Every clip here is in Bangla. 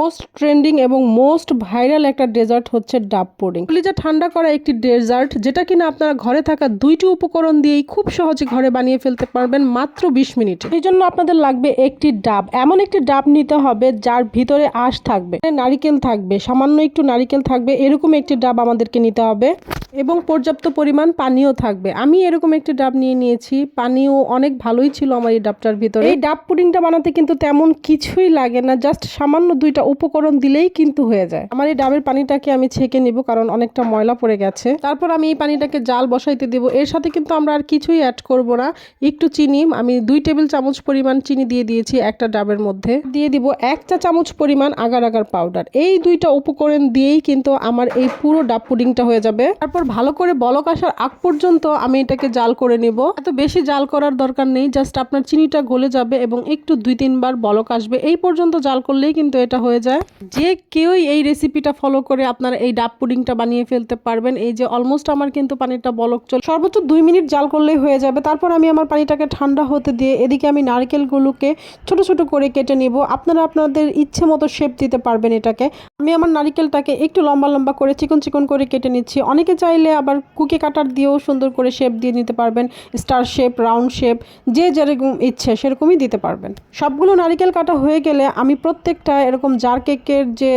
মোস্ট ট্রেন্ডিং এবং মোস্ট ভাইরাল একটা ডেজার্ট হচ্ছে ডাব পুডিং কলিজা ঠান্ডা করা একটি ডেজার্ট যেটা কিনা আপনারা ঘরে থাকা দুইটি উপকরণ দিয়েই খুব সহজে ঘরে বানিয়ে ফেলতে পারবেন মাত্র বিশ মিনিট। এই জন্য আপনাদের লাগবে একটি ডাব। এমন একটি ডাব নিতে হবে যার ভিতরে আঁশ থাকবে, নারিকেল থাকবে, সামান্য একটু নারিকেল থাকবে, এরকম একটি ডাব আমাদেরকে নিতে হবে। এবং পর্যাপ্ত পরিমাণ পানিও থাকবে। আমি এরকম একটি ডাব নিয়ে নিয়েছি। পানিও অনেক ভালোই ছিল আমার এই ডাবটার ভিতরে। এই ডাব পুডিংটা বানাতে কিন্তু তেমন কিছুই লাগে না। জাস্ট সামান্য দুইটা উপকরণ দিলেই কিন্তু হয়ে যায়। আমার এই ডাবের পানিটাকে আমি ছেঁকে নিব কারণ অনেকটা ময়লা পড়ে গেছে। তারপর আমি এই পানিটাকে জাল বসাইতে দেবো। এর সাথে কিন্তু আমরা আর কিছুই অ্যাড করব না। একটু চিনি, আমি দুই টেবিল চামচ পরিমাণ চিনি দিয়ে দিয়েছি একটা ডাবের মধ্যে। দিয়ে দিব এক চা চামচ পরিমাণ আগার আগার পাউডার এই দুইটা উপকরণ দিয়েই কিন্তু আমার এই পুরো ডাব পুডিংটা হয়ে যাবে। তারপর ভালো করে বলক আসার আগ পর্যন্ত আমি এটাকে জাল করে নেব। এত বেশি জাল করার দরকার নেই জাস্ট আপনার চিনিটা গলে যাবে এবং একটু দুই তিনবার বলক আসবে। এই পর্যন্ত জাল করলেই কিন্তু এটা হয়ে যায়। যে কেউই এই রেসিপিটা ফলো করে আপনারা এই ডাব পুডিংটা বানিয়ে ফেলতে পারবেন। এই যে অলমোস্ট আমার কিন্তু পানিটা বলক চল সর্বোচ্চ দুই মিনিট জাল করলেই হয়ে যাবে। তারপর আমি আমার পানিটাকে ঠান্ডা হতে দিয়ে এদিকে আমি নারকেলগুলোকে ছোট ছোট করে কেটে নিব। আপনারা আপনাদের ইচ্ছে মতো শেপ দিতে পারবেন এটাকে। আমি আমার নারকেলটাকে একটু লম্বা লম্বা করে চিকন চিকন করে কেটে নিচ্ছি। অনেকে চাইলে আবার কুকি কাটার দিয়েও সুন্দর করে শেপ দিয়ে নিতে পারবেন স্টার শেপ রাউন্ড শেপ যে যেরকম ইচ্ছে সেরকমই দিতে পারবেন। সবগুলো নারকেল কাটা হয়ে গেলে আমি প্রত্যেকটা এরকম জার কেকের যে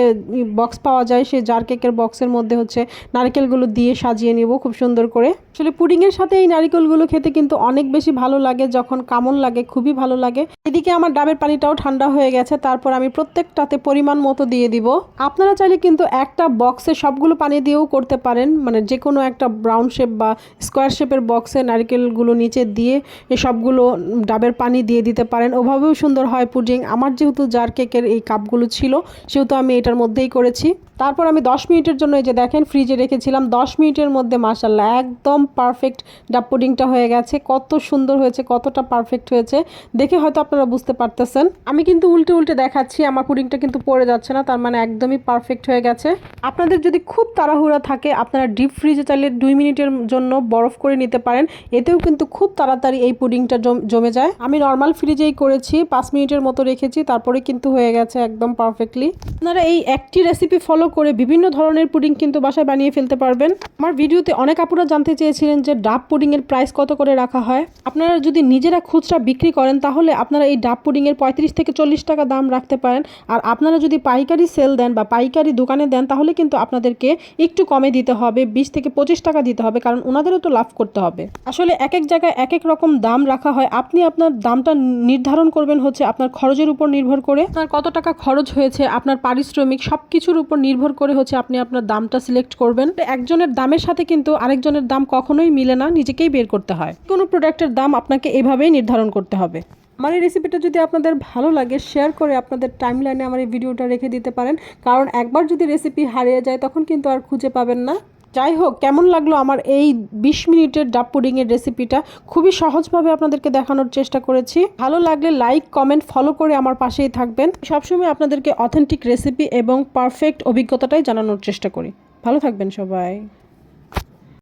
বক্স পাওয়া যায়, সেই জার কেকের বক্সের মধ্যে হচ্ছে নারকেলগুলো দিয়ে সাজিয়ে নিব খুব সুন্দর করে। আসলে পুডিংয়ের সাথে এই নারকেলগুলো খেতে কিন্তু অনেক বেশি ভালো লাগে, যখন কামন লাগে খুবই ভালো লাগে। এদিকে আমার ডাবের পানিটাও ঠান্ডা হয়ে গেছে, তারপর আমি প্রত্যেকটাতে পরিমাণ মতো দিয়ে দিব। আপনারা চাইলে কিন্তু একটা বক্সে সবগুলো পানি দিয়েও করতে পারেন মানে যে কোনো একটা ব্রাউন শেপ বা স্কোয়ার শেপের বক্সে নারকেলগুলো নিচে দিয়ে সবগুলো ডাবের পানি দিয়ে দিতে পারেন। ওভাবেও সুন্দর হয় পুডিং। আমার যেহেতু জার কেকের এই কাপগুলো ছিল, সেহেতু আমি এটার মধ্যেই করেছি। তারপর আমি দশ মিনিটের জন্য এই যে দেখেন ফ্রিজে রেখেছিলাম। দশ মিনিটের মধ্যে মাসাল্লাহ একদম পারফেক্ট ডাব পুডিংটা হয়ে গেছে। কত সুন্দর হয়েছে, কতটা পারফেক্ট হয়েছে। দেখে হয়তো আপনারা বুঝতে পারতেছেন। আমি কিন্তু উল্টে উল্টে দেখাচ্ছি, আমার পুডিংটা কিন্তু পড়ে যাচ্ছে না, তার মানে একদমই পারফেক্ট হয়ে গেছে। আপনাদের যদি খুব তাড়াহুড়া থাকে, আপনারা ডিপ ফ্রিজে চাইলে দুই মিনিটের জন্য বরফ করে নিতে পারেন। এতেও কিন্তু খুব তাড়াতাড়ি এই পুডিংটা জমে যায়। আমি নর্মাল ফ্রিজেই করেছি, পাঁচ মিনিটের মতো রেখেছি, তারপরে কিন্তু হয়ে গেছে একদম পারফেক্টলি আপনারা এই একটি রেসিপি ফলো করে বিভিন্ন ধরনের পুডিং কিন্তু বাসায় বানিয়ে ফেলতে পারবেন। আমার ভিডিওতে অনেক আপুরা জানতে চেয়েছিলেন যে ডাব পুডিংয়ের প্রাইস কত করে রাখা হয়। আপনারা যদি নিজেরা খুচরা বিক্রি করেন, তাহলে আপনারা এই ডাব পুডিংয়ের পঁয়ত্রিশ থেকে চল্লিশ টাকা দাম রাখতে পারেন। আর আপনারা যদি পাইকারি সেল দেন বা পাইকারি দোকানে দেন, তাহলে কিন্তু আপনাদেরকে একটু কমে দিতে হবে। বিশ থেকে পঁচিশ টাকা দিতে হবে, কারণ ওনাদেরও তো লাভ করতে হবে। আসলে এক এক জায়গায় এক এক রকম দাম রাখা হয়। আপনি আপনার দামটা নির্ধারণ করবেন হচ্ছে আপনার খরচের উপর নির্ভর করে, আপনার কত টাকা খরচ হয়েছে, আপনার পারিশ্রমিক সব কিছুর উপর নির্ভর করে হচ্ছে আপনি আপনার দামটা সিলেক্ট করবেন। একজনের দামের সাথে কিন্তু আরেকজনের দাম কখনোই মিলে না, নিজেকেই বের করতে হয়। কোনো প্রোডাক্টের দাম আপনাকে এভাবেই নির্ধারণ করতে হবে। আমার এই রেসিপিটা যদি আপনাদের ভালো লাগে শেয়ার করে আপনাদের টাইম লাইনে আমার এই ভিডিওটা রেখে দিতে পারেন। কারণ একবার যদি রেসিপি হারিয়ে যায়, তখন কিন্তু আর খুঁজে পাবেন না। যাই হোক কেমন লাগল আমার এই বিশ মিনিটের ডাব পুডিংয়ের রেসিপিটা? খুবই সহজভাবে আপনাদেরকে দেখানোর চেষ্টা করেছি। ভালো লাগলে লাইক, কমেন্ট ফলো করে আমার পাশেই থাকবেন। সবসময় আপনাদেরকে অথেন্টিক রেসিপি এবং পারফেক্ট অভিজ্ঞতাটাই জানানোর চেষ্টা করি। ভালো থাকবেন সবাই।